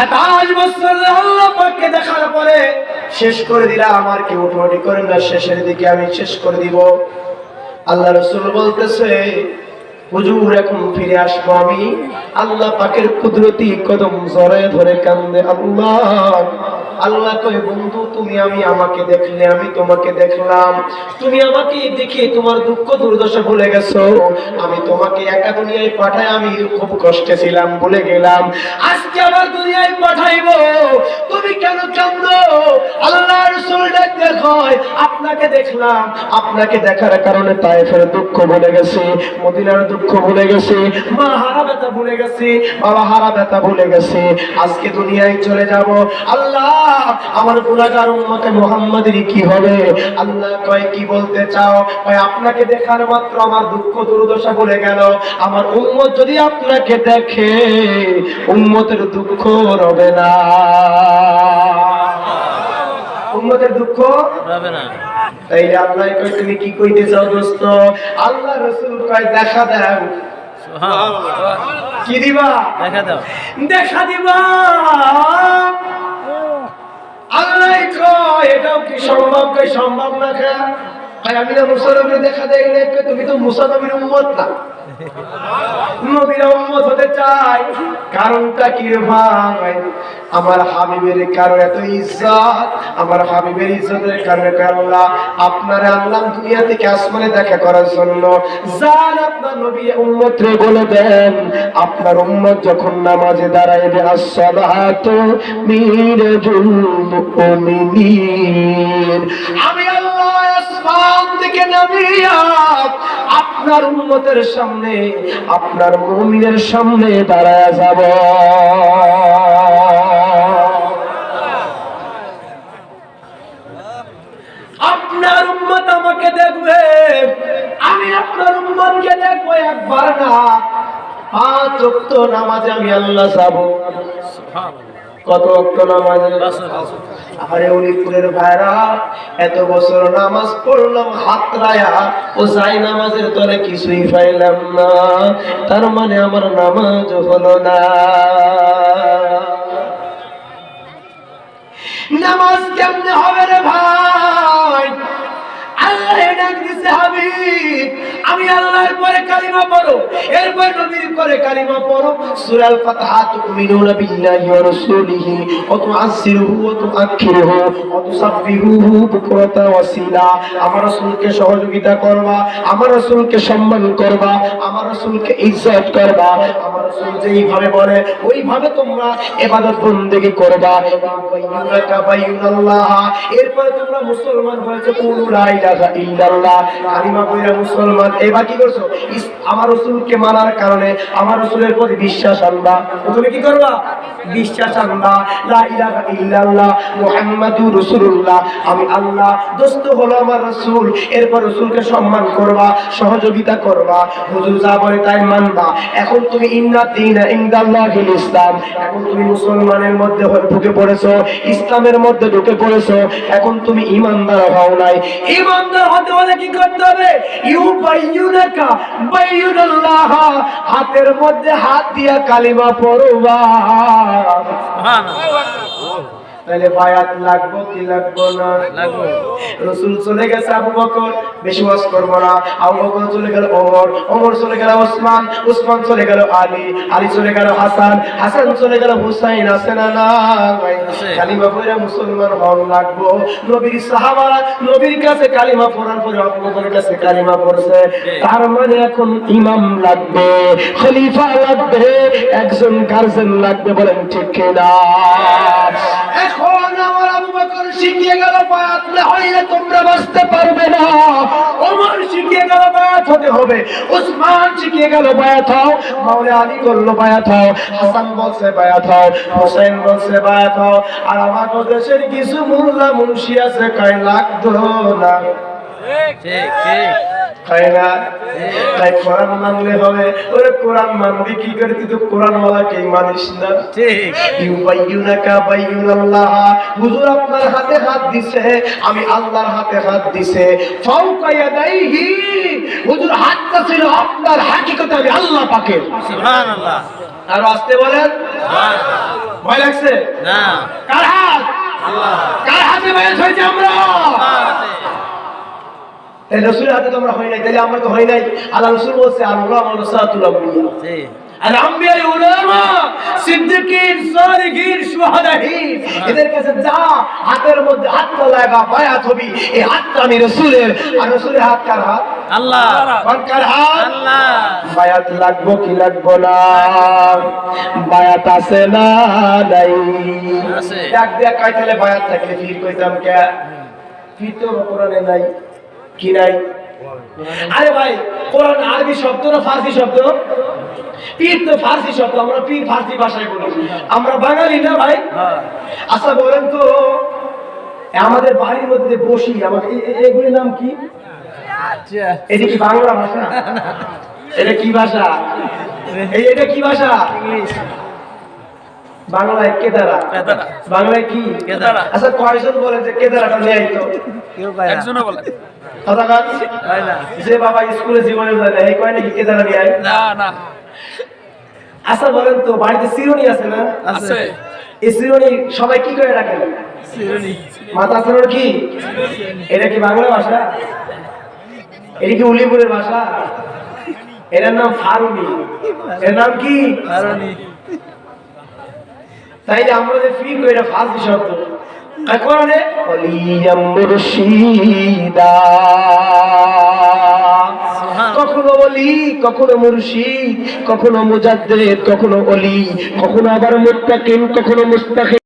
সাতাশ বছর আল্লাহ পাককে দেখার পরে শেষ করে দিলাম আমার কেউ টোয়ারি করেন না, শেষের দিকে আমি শেষ করে দিব। আল্লাহ রসুল বলতেছে, হুজুর, এখন ফিরে আসব আমি। আল্লাহ পাকের কুদরতি কদম জড়ায় ধরে কান্দে আল্লাহ। আল্লাহ কয়, বন্ধু, তুমি আমি, আমাকে দেখলে আমি তোমাকে দেখলাম। তুমি আমাকে দেখে তোমার দুঃখ দুর্দশা ভুলে গেছো। আমি তোমাকে একা দুনিয়ায় পাঠায় আমি খুব কষ্টে ছিলাম, ভুলে গেলাম। আজকে আবার দুনিয়ায় পাঠাইবো। তুমি কেন কান্দো আল্লাহ রসুল ডাক আপনাকে দেখলাম। আপনাকে দেখার কারণে তাইফের দুঃখ ভুলে গেছে, মদিনার দুঃখ ভুলে গেছে মা হারা ব্যথা ভুলে গেছে, বাবা হারা ব্যথা ভুলে গেছে। আজকে দুনিয়ায় চলে যাব। আল্লাহ আমার গুণাগার উম্মতে মুহাম্মাদের কি হবে? আল্লাহ কয় কি বলতে চাও? কয় আপনাকে দেখার মাত্র আমার দুঃখ দুর্দশা ভুলে গেল। আমার উম্মত যদি আপনাকে দেখে উম্মতের দুঃখ রবে না। উম্মতের দুঃখ রবে না। তাইলে আল্লাহ কয় তুমি কি কইতে চাও দোস্ত? আল্লাহ রসুল কয় দেখা দাও। কি দিবা? দেখা দাও। দেখা দিবা। আল্লাহ কি সম্ভব সম্ভব না আমি না মুসলমানের দেখা দেয় তুমি তো মুসলমানের উম্মত না। আপনার আল্লাহ দুনিয়া থেকে আসমানে দেখা করার জন্য আপনার বলে দেন, আপনার উম্মত যখন নামাজে দাঁড়াইবে আমি আল্লাহ আপনার উম্মতের সামনে, আপনার মুমিনের সামনে দাঁড়ায় যাব। আপনার উম্মত আমাকে দেখবে। আমি আপনার উম্মতকে দেখব একবার না। পাঁচ নামাজে আমি আল্লাহ যাব। কত অক্ত নামাজ? আরে আরে ফুলের ভাইরা, এত বছর নামাজ পড়লাম, হাত রায়া, ও যাই নামাজের তলে কিছুই পাইলাম না। তার মানে আমার নামাজ হলো না। নামাজ কেমনে হবে রে ভাই? আমি আমার রাসূলকে সহযোগিতা করবা, আমার রাসূলকে সম্মান করবা, আমার রাসূলকে ইজ্জত করবা। আমার রাসূল যেইভাবে বলে, ওইভাবে তোমরা ইবাদত বন্দেগী করবা। বাইয়ুনাল্লাহ এরপরে তোমরা মুসলমান হয়েছে, কুলু লা ইলাহা আমি আল্লাহ, দোস্ত হলো আমার রাসূল। এরপর রাসূলকে সম্মান করবা, সহযোগিতা করবা। হুজুর যা বলে তাই মানবা। এখন তুমি ইন্না দিনা ইনদাল্লাহিল ইসলাম। এখন তুমি মুসলমানের মধ্যে ঢুকে পড়েছো, ইসলামের মধ্যে ঢুকে পড়েছো। এখন তুমি ইমানদার হও নাই। ইমানদার হতে হলে কি করতে হবে? ইউ বাইয়ুনাকা, বাইয়ুনাল্লাহ। হাতের মধ্যে হাত দিয়া কালিমা পড়বা। সুবহানাল্লাহ। তাহলে বায়াত লাগবো কি লাগবো না? লাগবো। রসুল চলে গেছে আবু বকর বেশি ওয়াজ করব না। আবু বকর চলে গেল ওমর ওমর চলে গেল ওসমান ওসমান চলে গেল আলী আলী চলে গেল হাসান হাসান চলে গেল হুসাইন আছে না না? কালিমা পড়ে মুসলমান হন লাগবো। নবীর সাহাবারা নবীর কাছে কালিমা পড়ার পরে কাছে কালিমা পড়ছে। তার মানে এখন ইমাম লাগবে খলিফা লাগবে একজন গার্জেন লাগবে বলেন ঠিক কিনা? এখন আমার আবু বকর শিখিয়ে গেল বায়াত না হইলে তোমরা বাঁচতে পারবে না। ওমর শিখিয়ে গেল বায়াত হতে হবে। উসমান শিখিয়ে গেল বায়াত হও। মাওলা আলী করল বায়াত হও। হাসান বলছে, বায়াত হও। হোসেন বলছে, বায়াত হও। আর আমাদের দেশের কিছু মোল্লা মুন্সি আছে, কয় লাগতো না তাই না তাই কোরআন মানলে হবে। ওরে কোরআন মানবি কি করে? তুই তো কোরআন ওয়ালাকে মানিস না। ঠিক। ইউবাইয়ুনাকা বাইয়ুনাল্লাহ। হুজুর আপনার হাতে হাত দিছে আমি আল্লাহর হাতে হাত দিছে। ইয়াদাইহি। হুজুর হাতটা ছিল আপনার হাকিকতে আমি আল্লাহ পাকের। সুবহানাল্লাহ। আর আসতে বলেন? সুবহানাল্লাহ। ভয় লাগছে? না। কার হাত? আল্লাহ কার হাতে বায়াত হয়েছে আমরা? রসুলের হাতে হয় নাই তাহলে আমরা তো হয় নাই। আল্লাহ রসুল বলছে আল্লাহ সাতুল আম্বিয়া। জি। আর আম্বিয়া উলামা সিদ্দিকিন সালিহিন শুহাদাহিন এদের কাছে যা হাতের মধ্যে হাতটা লাগা বায়াত হবি এই হাতটা আমি রসুলের আর রসুলের হাত কার হাত? আল্লাহ। কার হাত? আল্লাহ। বায়াত লাগবো কি লাগবো না? বায়াত আছে না নাই? আছে। ডাক দিয়া কয় তাহলে বায়াত থাকলে ফির কইতাম কে ফির তো কোরআনে নাই। কি নাই? আরে ভাই কোরআন আরবি শব্দ না ফার্সি শব্দ? পীর তো ফার্সি শব্দ আমরা পীর ফার্সি ভাষায় বলি। আমরা বাঙালি না ভাই। আচ্ছা বলেন তো আমাদের বাড়ির মধ্যে বসি আমার এগুলির নাম কি? আচ্ছা এটা কি বাংলা ভাষা? এটা কি ভাষা? এই এটা কি ভাষা? ইংলিশ। বাংলায় কেদারা। বাংলায় কি? কেদারা। আচ্ছা কয়জন বলে যে কেদারাটা নিয়ে আইতো কেউ পায় একজনও বলে। কথা কাজ না। যে বাবা স্কুলে জীবনে যায় না এই কয় নাকি কেদারা নিয়ে আয়? না না। আচ্ছা বলেন তো বাড়িতে চিরুনি আছে না? আছে। এই চিরুনি সবাই কি করে রাখেন সিরুনি মাথা চিরুনি কি? এটা কি বাংলা ভাষা? এটা কি উলিপুরের ভাষা? এটার নাম ফারুনি এর নাম কি? তাইলে আমরা যে ফি করি এটা ফাঁসি শব্দ কোরআনে অলিয়াম মুর্শিদা কখনো অলি কখনো মুর্শিদ কখনো মুজাদ্দেদ কখনো অলি কখনো আবার মুত্তাকিম কখনো মুস্তাকিম।